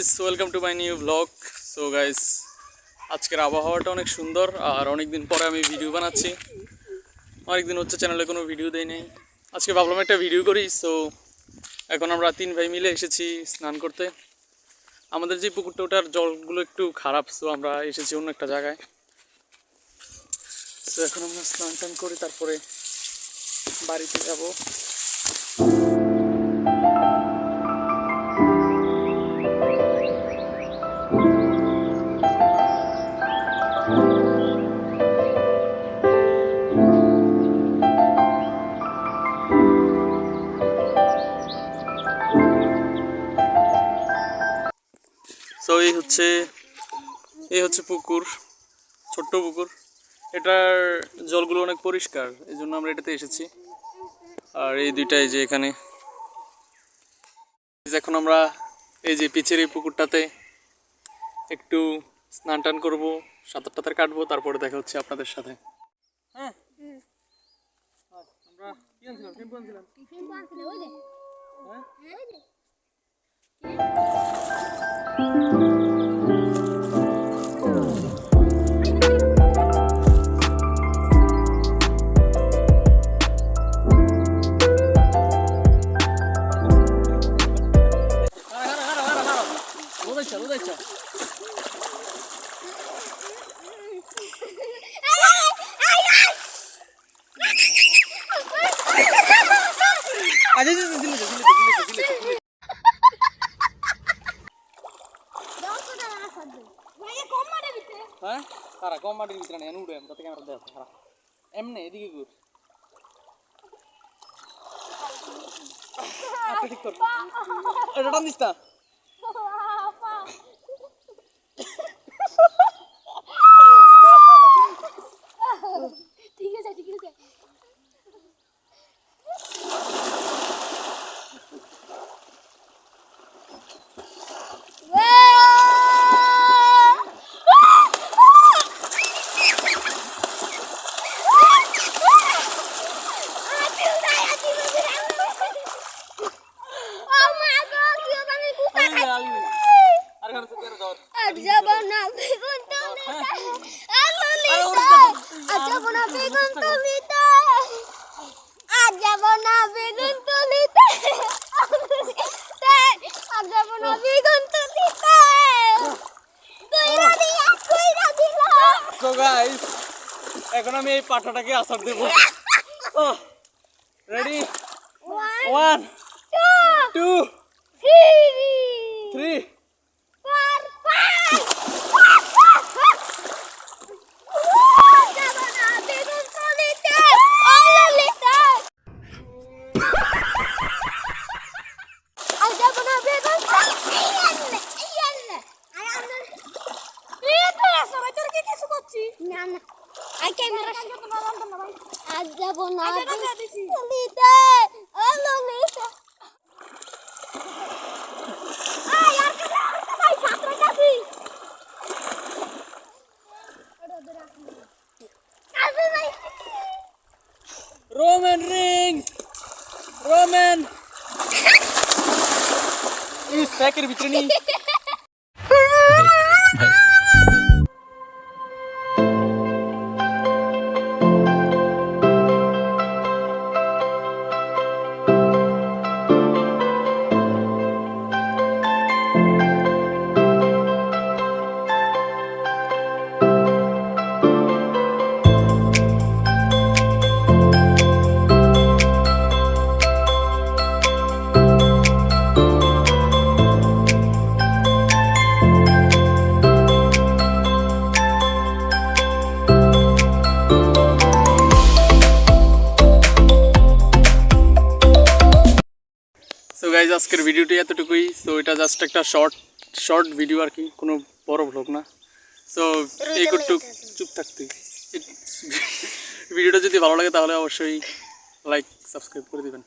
Guys welcome to my new blog so guys আজকের আবহাওয়াটা অনেক সুন্দর, আর অনেক দিন পরে আমি ভিডিও বানাচ্ছি। অনেক দিন হচ্ছে চ্যানেলে কোনো ভিডিও দেই নাই। আজকে ভাবলাম একটা ভিডিও করি সো এখন আমরা তিন ভাই মিলে এসেছি স্নান করতে। আমাদের যে পুকুরটা, ওটার জলগুলো একটু খারাপ সো আমরা এসেছি অন্য একটা জায়গায়। সো এখন আমরা স্নান টান করি তারপরে বাড়িতে যাব। সো এই হচ্ছে এই হচ্ছে পুকুর ছোট্ট পুকুর। এটার জলগুলো অনেক পরিষ্কার এই জন্য আমরা এটাতে এসেছি। আর এই দুইটাই যে এখানে। এখন আমরা এই যে পিচের এই পুকুরটাতে একটু স্নান টান করব সাঁতার টাতার কাটবো তারপরে দেখা হচ্ছে আপনাদের সাথে। হ্যাঁ? আমরা 아저씨 হ্যাঁ সারা কম মাটির ভিতরে নেই উড়ে তাতে ক্যামেরা দেখ সারা এমনি এদিকে ঘুর আচ্ছা ঠিক কর এটা টান দিস না ঠিক আছে ঠিক আছে আর কারও সাথে ধর যাব না বেগুন তুলিতে আজ যাব না বেগুন তুলিতে আর যাব না বেগুন তুলিতে আর যাব না বেগুন তুলিতে গাইস এখন আমি এই পাঠাটাকে আসার দেব। Ready one one two two three three four five যাব না বেগুন তুলিতে অললিতে আজ যাব না বেগুন তুলিতে ইয়াল্লে আর আমরা এই তো সবাই তোর কি কিছু করছিস না না আই ক্যামেরা আজ যাব না তুলিতে অললিতে আয় আর কাছে ভাই ছাত্র কাছে কাছে ভাই রোমান রিংস রোমান এই গাইজ আজকের ভিডিওটি এতটুকুই। তো এটা জাস্ট একটা শর্ট শর্ট ভিডিও আর কি, কোনো বড় ভ্লগ না। সো এই একটু চুপ থাকতে ভিডিওটা যদি ভালো লাগে তাহলে অবশ্যই লাইক সাবস্ক্রাইব করে দিবেন।